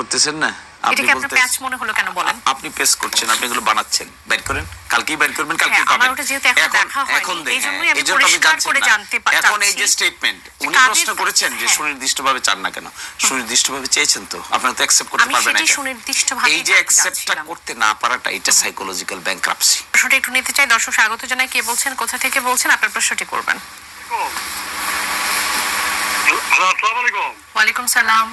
করতেছেন না? এটাকে আপনার প্যাচ মনে হলো কেন বলেন? আপনি পেস করছেন আপনি এগুলো বানাচ্ছেন। করেন। কালকেই করবেন কালকেই হ্যাঁ, আমার ওটা যেহেতু এখন দেখা হয়নি, এখন এই আমি এই জন্য আপনি পরিষ্কার করে জানতে পা- এখন এই যে স্টেটমেন্ট উনি প্রশ্ন করেছেন যে হ্যাঁ। সুনির্দিষ্টভাবে চান না কেন? সুনির্দিষ্টভাবে চেয়েছেন তো? আপনারা তো অ্যাকসেপ্ট করতে পারবেন না সেটাই সুনির্দিষ্টভাবে এই যে অ্যাকসেপ্টটা করতে না পারাটা এটা সাইকোলজিক্যাল ব্যাংক্রাপসি প্রশ্নটা একটু নিতে চাই দর্শক স্বাগত জানাই। কে বলছেন কোথা থেকে বলছেন আপনার প্রশ্নটি করবেন। ওয়ালাইকুম সালাম।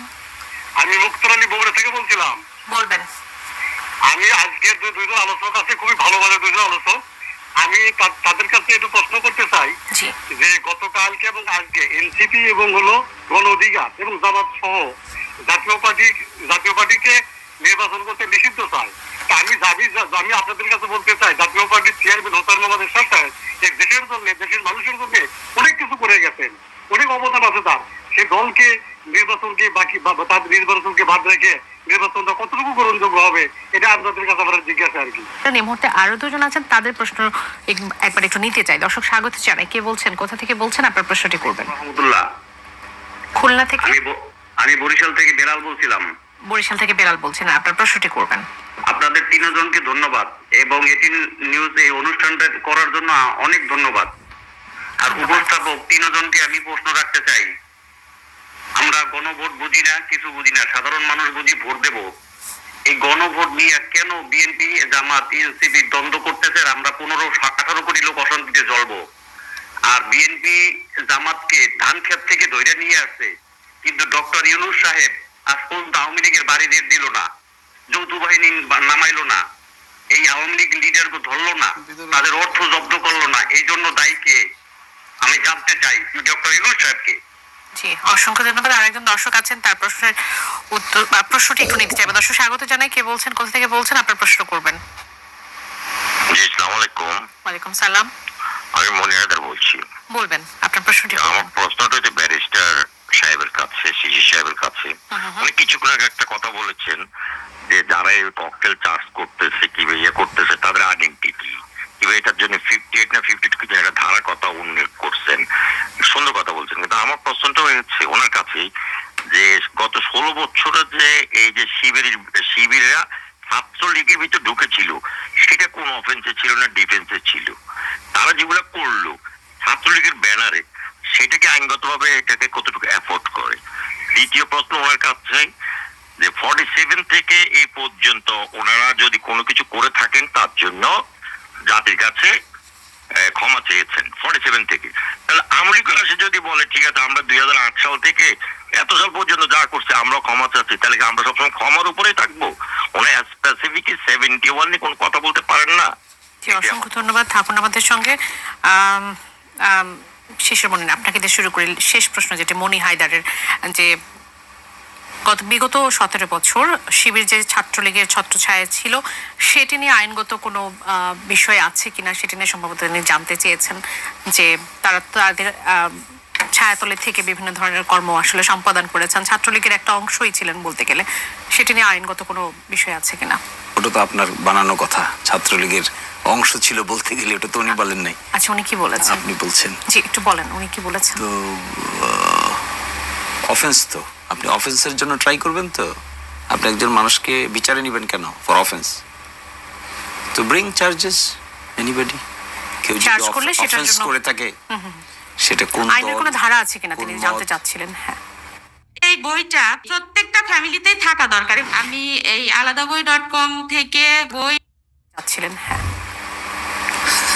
আমি মুক্তর আলী বগুড়া থেকে বলছিলাম। বলবেন। আমি আজকে যে দুইজন আলোচক আছে খুবই ভালো ভালো দুইজন আলোচক আমি তাদের কাছে একটু প্রশ্ন করতে চাই যে গতকালকে এবং আজকে এনসিপি এবং হলো গণ অধিকার এবং জামাত সহ জাতীয় পার্টি জাতীয় পার্টিকে নির্বাচন করতে নিষিদ্ধ চাই আমি দাবি আমি আপনাদের কাছে বলতে চাই জাতীয় পার্টির চেয়ারম্যান হোসেন মোহাম্মদ সরকার এই দেশের জন্য দেশের মানুষের জন্য অনেক কিছু করে গেছেন অনেক অবদান আছে তার। সেই দলকে নির্বাচনকে বাকি বা নির্বাচনকে বাদ রেখে নির্বাচনটা কতটুকু গ্রহণযোগ্য হবে এটা আপনাদের কাছে আমরা জিজ্ঞাসা আর কি। এই মুহূর্তে আরও দুজন আছেন তাদের প্রশ্ন একবার একটু নিতে চাই। দর্শক স্বাগত জানাই। কে বলছেন? কোথা থেকে বলছেন? আপনার প্রশ্নটি করবেন। রহমতুল্লাহ। খুলনা থেকে? আমি বরিশাল থেকে বেলাল বলছিলাম। বরিশাল থেকে বেলাল বলছেন। আপনার প্রশ্নটি করবেন। আপনাদের তিনজনকে ধন্যবাদ এবং এটি নিউজ এই অনুষ্ঠানটা করার জন্য অনেক ধন্যবাদ। আর উপস্থাপক তিনজনকে আমি প্রশ্ন রাখতে চাই। আমরা গণভোট বুঝি না, কিছু বুঝি না। সাধারণ মানুষ বুঝি ভোট দেব। এই গণভোট নিয়ে কেন বিএনপি, জামাত, এনসিপি দ্বন্দ্ব করতেছে আমরা পনেরো, আঠারো কোটি লোক অশান্তিতে জ্বলবো? আর বিএনপি, জামাতকে ধান ক্ষেত থেকে ধরে নিয়ে আসছে। কিন্তু ডক্টর ইউনুস সাহেব আজ পর্যন্ত আওয়ামী লীগের বাড়িদের দিল না। যৌথ বাহিনী নামাইলো না। এই আওয়ামী লীগ লিডারকে ধরলো না। তাদের অর্থ জব্দ করল না। এই জন্য দায়ীকে আমি জানতে চাই, ডক্টর ইউনুস সাহেবকে। জি অসংখ্য ধন্যবাদ। আরেকজন দর্শক আছেন তার প্রশ্নের উত্তর বা প্রশ্নটি একটু নিতে চাইব দর্শক স্বাগত জানাই। কে বলছেন কোথা থেকে বলছেন? আপনার প্রশ্ন করবেন। জি আসসালামু আলাইকুম ওয়ালাইকুম সালাম। আমি মনিরাদার বলছি। বলবেন আপনার প্রশ্নটি করবেন। প্রশ্নটা হচ্ছে ব্যারিস্টার সাহেবের কাছে সিজি সাহেবের কাছে। উনি কিছুক্ষণ আগে একটা কথা বলেছেন যে যারা এই ককটেল চার্জ করতেছে কি ইয়ে করতেছে তাদের আইডেন্টিটি কিংবা এটার জন্য ফিফটি এইট না ফিফটি টু একটা ধারার কথা উল্লেখ করছেন সুন্দর কথা বলছেন কিন্তু আমার প্রশ্নটা হচ্ছে ওনার কাছেই যে গত ষোলো বছরে যে এই যে শিবির শিবিরা ছাত্র লীগের ভিতরে ঢুকেছিল, সেটা কোন অফেন্সে ছিল না ডিফেন্সে ছিল। তারা যেগুলো করল, ছাত্রলীগের ব্যানারে, সেটাকে আইনগতভাবে এটাকে কতটুকু অ্যাফোর্ড করে? দ্বিতীয় প্রশ্ন ওনার কাছে, যে ফর্টি সেভেন থেকে এই পর্যন্ত ওনারা যদি কোনো কিছু করে থাকেন, তার জন্য জাতির কাছে ক্ষমা চেয়েছেন ফর্টি সেভেন থেকে। তাহলে আমেরিকা এসে যদি বলে, ঠিক আছে, আমরা দুই হাজার আট সাল থেকে এত সাল পর্যন্ত যা করছে আমরা ক্ষমা চাচ্ছি। তাহলে কি আমরা সবসময় ক্ষমার উপরেই থাকব? ওনার স্পেসিফিক সেভেন্টি ওয়ান নিয়ে কোনো কথা বলতে পারেন না। অসংখ্য ধন্যবাদ থাকুন আমাদের সঙ্গে। শেষের মনে আপনাকে দিয়ে শুরু করি। শেষ প্রশ্ন যেটা মনি হায়দারের, যে গত বিগত সতেরো বছর শিবির যে ছাত্রলীগের ছত্রছায়া ছিল, সেটি নিয়ে আইনগত কোনো বিষয় আছে কিনা, সেটি নিয়ে সম্ভবত তিনি জানতে চেয়েছেন যে তারা তাদের ছায়াতলে থেকে বিভিন্ন ধরনের কর্ম আসলে সম্পাদন করেছেন। ছাত্রলীগের একটা অংশই ছিলেন বলতে গেলে। সেটি নিয়ে আইনগত কোনো বিষয় আছে কিনা? ওটা তো আপনার বানানো কথা। ছাত্রলীগের অংশ ছিল বলতে গেলে ওটা তো উনি বলেন নাই। আচ্ছা উনি কি বলেছেন? আপনি বলছেন। জি একটু বলেন উনি কি বলেছেন? তো অফেন্স তো। আপনি অফেন্সের জন্য ট্রাই করবেন তো। আপনি একজন মানুষকে বিচারে নেবেন কেন? For offence to bring charges anybody কেউ যদি অফেন্স করে থাকে। সেটা কোন আইনের কোনো ধারা আছে কিনা তিনি জানতে চাচ্ছিলেন হ্যাঁ। এই বইটা প্রত্যেকটা ফ্যামিলিতেই থাকা দরকার। আমি এই আলাদা বই ডট কম থেকে বই চাচ্ছিলেন হ্যাঁ।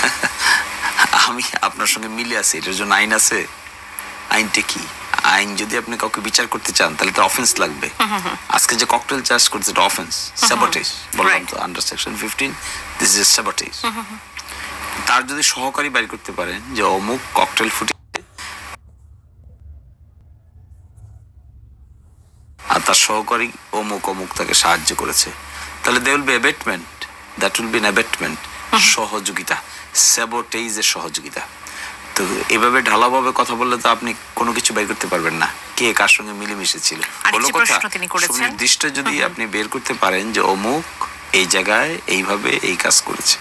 আমি আপনার সঙ্গে মিলে আছি এটার জন্য আইন আছে। আইনটা কি? আইন যদি আপনি কাউকে বিচার করতে চান তাহলে তো অফেন্স লাগবে। আজকে যে ককটেল চার্জ করছে এটা অফেন্স স্যাবটেজ বললাম তো under section fifteen this is sabotage তার যদি সহকারী বাইর করতে পারেন যে অমুক ককটেল ফুটে আর তার সহকারী অমুক অমুক তাকে সাহায্য করেছে। তাহলে they will be abetment that will be abetment সহযোগিতা। স্যাবোটেইজের সহযোগিতা। তো এভাবে ঢালাভাবে কথা বললে তো আপনি কোনো কিছু বের করতে পারবেন না। কে কার সঙ্গে মিলেমিশে ছিল? হলো কথা। সুনির্দিষ্ট যদি আপনি বের করতে পারেন যে অমুক এই জায়গায় এইভাবে এই কাজ করেছে।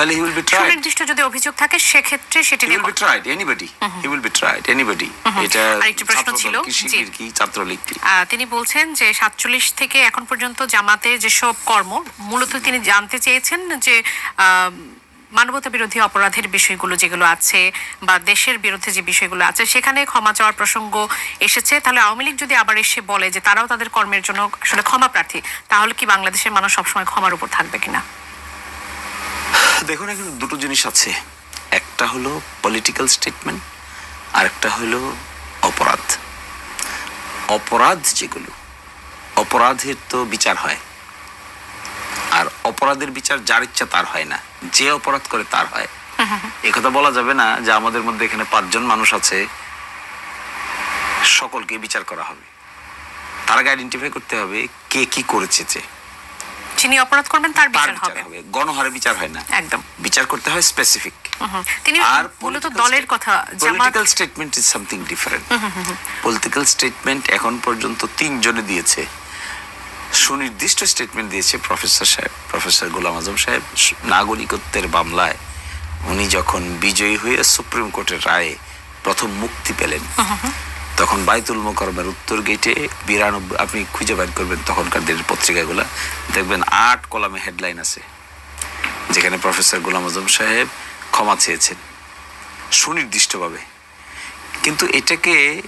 তাহলে হি উইল বি ট্রাইড সুনির্দিষ্ট যদি অভিযোগ থাকে সেক্ষেত্রে সেটি হি নিয়ে will be tried anybody he will be tried anybody এটা আরেকটি প্রশ্ন ছিল, কি, জি। কি ছাত্রলীগ কি? আহ, তিনি বলছেন যে সাতচল্লিশ থেকে এখন পর্যন্ত জামাতের যেসব কর্ম মূলত তিনি জানতে চেয়েছেন যে মানবতা বিরোধী অপরাধের বিষয়গুলো যেগুলো আছে বা দেশের বিরুদ্ধে যে বিষয়গুলো আছে সেখানে ক্ষমা চাওয়ার প্রসঙ্গ এসেছে। তাহলে আওয়ামী লীগ যদি আবার এসে বলে যে তারাও তাদের কর্মের জন্য আসলে ক্ষমা প্রার্থী তাহলে কি বাংলাদেশের মানুষ সবসময় ক্ষমার উপর থাকবে কিনা? দেখুন এখানে দুটো জিনিস আছে। একটা হলো পলিটিক্যাল স্টেটমেন্ট আর একটা হলো অপরাধ। অপরাধ যেগুলো অপরাধের তো বিচার হয়। আর অপরাধের বিচার যার ইচ্ছা তার হয় না। যে অপরাধ করে তার হয়। একথা বলা যাবে না যে আমাদের মধ্যে এখানে পাঁচজন মানুষ আছে সকলকে বিচার করা হবে। তার আগে আইডেন্টিফাই করতে হবে কে কি করেছে যে। যিনি অপরাধ করবেন তার বিচার হবে। গণহারে বিচার হয় না। একদম। বিচার করতে হয় স্পেসিফিক তিনি আর মূলত দলের কথা political statement is something different political statement এখন পর্যন্ত তিনজনে দিয়েছে। সুনির্দিষ্ট স্টেটমেন্ট দিয়েছে প্রফেসর সাহেব প্রফেসর গোলাম আজম সাহেব। নাগরিকত্বের মামলায় উনি যখন বিজয়ী হয়ে সুপ্রিম কোর্টের রায়ে প্রথম মুক্তি পেলেন। তখন বাইতুল মোকরমের উত্তর গেটে বিরানব্বই আপনি খুঁজে বের করবেন তখনকার দিনের পত্রিকাগুলো। দেখবেন আট কলামে হেডলাইন আছে, যেখানে প্রফেসর গোলাম আজম সাহেব ক্ষমা চেয়েছেন, সুনির্দিষ্টভাবে। কিন্তু এটাকে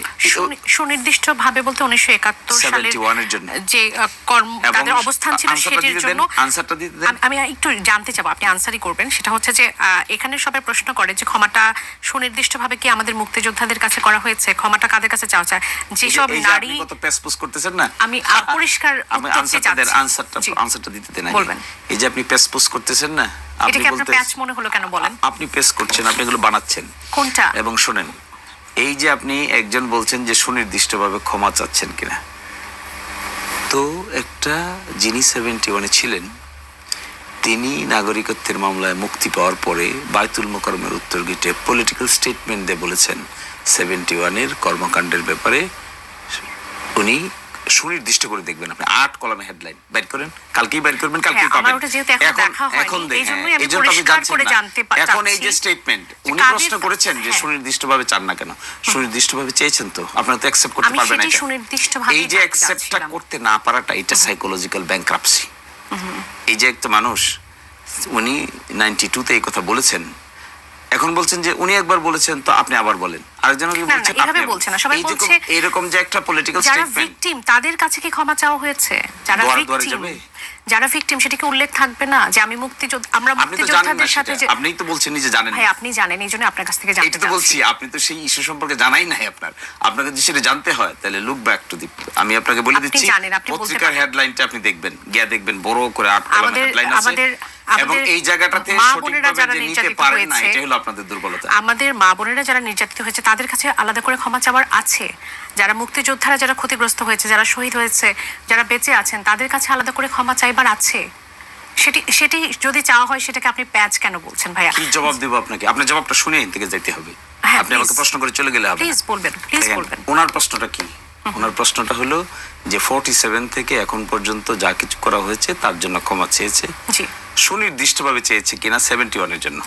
সুনির্দিষ্ট ভাবে বলতে উনিশশো একাত্তর সালের জন্য। যে কর্ম তাদের অবস্থান ছিল সেটির জন্য আনসারটা দিতে আমি- একটু জানতে চাবো আপনি আনসারই করবেন। সেটা হচ্ছে যে এখানে সবাই প্রশ্ন করে যে ক্ষমাটা সুনির্দিষ্ট ভাবে কি আমাদের মুক্তিযোদ্ধাদের কাছে করা হয়েছে? ক্ষমাটা কাদের কাছে চাওয়া চায়? যেসব নারী কত পেসপুস করতেছেন না? আমি পরিষ্কার আনসারটা আনসারটা আনসারটা দিতে দেন বলবেন। এই যে আপনি পেসপুস করতেছেন না আপনি এটাকে আপনার বলতে প্যাচ মনে হলো কেন বলেন? আপনি পেস করছেন আপনি এগুলো বানাচ্ছেন। কোনটা? এবং শোনেন এই যে আপনি একজন বলছেন যে সুনির্দিষ্টভাবে ক্ষমা চাচ্ছেন কিনা। তো একটা যিনি সেভেন্টি ওয়ানে ছিলেন, তিনি নাগরিকত্বের মামলায় মুক্তি পাওয়ার পরে বায়তুল মোকরমের উত্তর গিটে পলিটিক্যাল স্টেটমেন্ট দিয়ে বলেছেন সেভেন্টি ওয়ানের কর্মকাণ্ডের ব্যাপারে উনি সুনির্দিষ্ট করে দেখবেন আপনি। আট কলমে হেডলাইন বের করেন। কালকেই বের করবেন কালকেই হ্যাঁ, পাবেন। এখন এখন এই এখন যে স্টেটমেন্ট উনি প্রশ্ন করেছেন যে হ্যাঁ। সুনির্দিষ্টভাবে চান না কেন? সুনির্দিষ্টভাবে চেয়েছেন তো? আপনারা তো অ্যাকসেপ্ট করতে পারবেন না এই যে অ্যাকসেপ্টটা করতে না পারাটা এটা সাইকোলজিক্যাল ব্যাংক্রাপসি এই যে একটা মানুষ উনি নাইনটি টুতে এই কথা বলেছেন এখন বলছেন যে উনি একবার বলেছেন তো আপনি আবার বলেন। আরেকজন না, বলছেন আপনি- সবাই বলছে এরকম যে একটা পলিটিক্যাল যারা ভিকটিম তাদের কাছে কি ক্ষমা চাওয়া হয়েছে? যারা ভিকটিম যারা ভিকটিম সেটা কি উল্লেখ থাকবে না? যে আমি মুক্তিযোদ্ধা আমরা আপনি মুক্তিযোদ্ধাদের সাথে যে আপনিই তো বলছেন যে জানেন ভাই আপনি জানেন এই জন্য আপনার কাছ থেকে জানতে এটা তো বলছি আপনি তো সেই ইস্যু সম্পর্কে জানাই নাই আপনার। আপনাকে যদি সেটা জানতে হয় তাহলে লুক ব্যাক টু দি আমি আপনাকে বলে আপনি দিচ্ছি জানেন, আপনি পত্রিকার হেডলাইনটা আপনি দেখবেন গিয়া দেখবেন বড় করে আট আমাদের- এবং এই জায়গাটাতে মা বোনেরা সঠিকভাবে যারা নিতে নির্যাতিত পারেন না হয়েছে, এটা হলো আপনাদের দুর্বলতা। আমাদের মা বোনেরা যারা নির্যাতিত হয়েছে তাদের কাছে আলাদা করে ক্ষমা চাওয়ার আছে। যারা মুক্তিযোদ্ধারা যারা ক্ষতিগ্রস্ত হয়েছে যারা শহীদ হয়েছে যারা বেঁচে আছেন তাদের কাছে আলাদা করে ক্ষমা চাইবার আছে। সেটি সেটি যদি চাওয়া হয় সেটাকে আপনি প্যাচ কেন বলছেন ভাইয়া? কি জবাব দেবো আপনাকে? আপনার জবাবটা শুনে থেকে যেতে হবে। হ্যাঁ, আপনি আমাকে প্রশ্ন করে চলে গেলে প্লিজ বলবেন প্লিজ বলবেন। ওনার প্রশ্নটা কি? ওনার প্রশ্নটা হলো যে ফোর্টি সেভেন থেকে এখন পর্যন্ত যা কিছু করা হয়েছে তার জন্য ক্ষমা চেয়েছে। জি। সুনির্দিষ্টভাবে চেয়েছে কিনা সেভেন্টি ওয়ানের জন্য।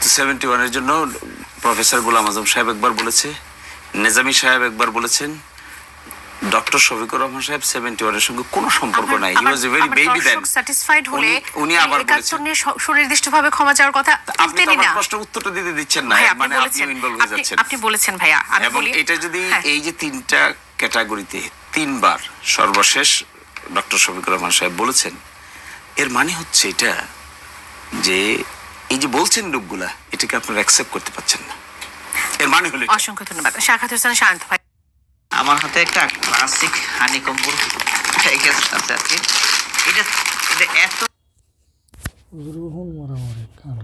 তো সেভেন্টি ওয়ানের জন্য প্রফেসর গোলাম আজম সাহেব একবার বলেছে নেজামি সাহেব একবার বলেছেন ডক্টর শফিকুর রহমান সাহেব সেভেন্টি ওয়ানের সঙ্গে কোনো সম্পর্ক নাই। He was a very baby then satisfied হলে উনি আবার বলেছেন। সুনির্দিষ্টভাবে ক্ষমা চাওয়ার কথা আপনি তো আমার না। প্রশ্ন উত্তরটা দিতে দিচ্ছেন না মানে আপনি ইনভলভ হয়ে যাচ্ছেন। আপনি বলেছেন ভাইয়া আমি বলি এটা যদি হ্যাঁ। এই যে তিনটা ক্যাটাগরিতে তিনবার সর্বশেষ ডক্টর শফিকুর রহমান সাহেব বলেছেন এর মানে হচ্ছে এটা যে এই যে বলছেন লোকগুলা এটাকে আপনারা অ্যাকসেপ্ট করতে পারছেন না। এর মানে হলো অসংখ্য ধন্যবাদ। শাখাত হোসেন শান্ত ভাই আমার হাতে একটা ক্লাসিক হানি কম্বল প্যাকেজ আছে আর কি এটা এটা এত রোহন মারামারি কান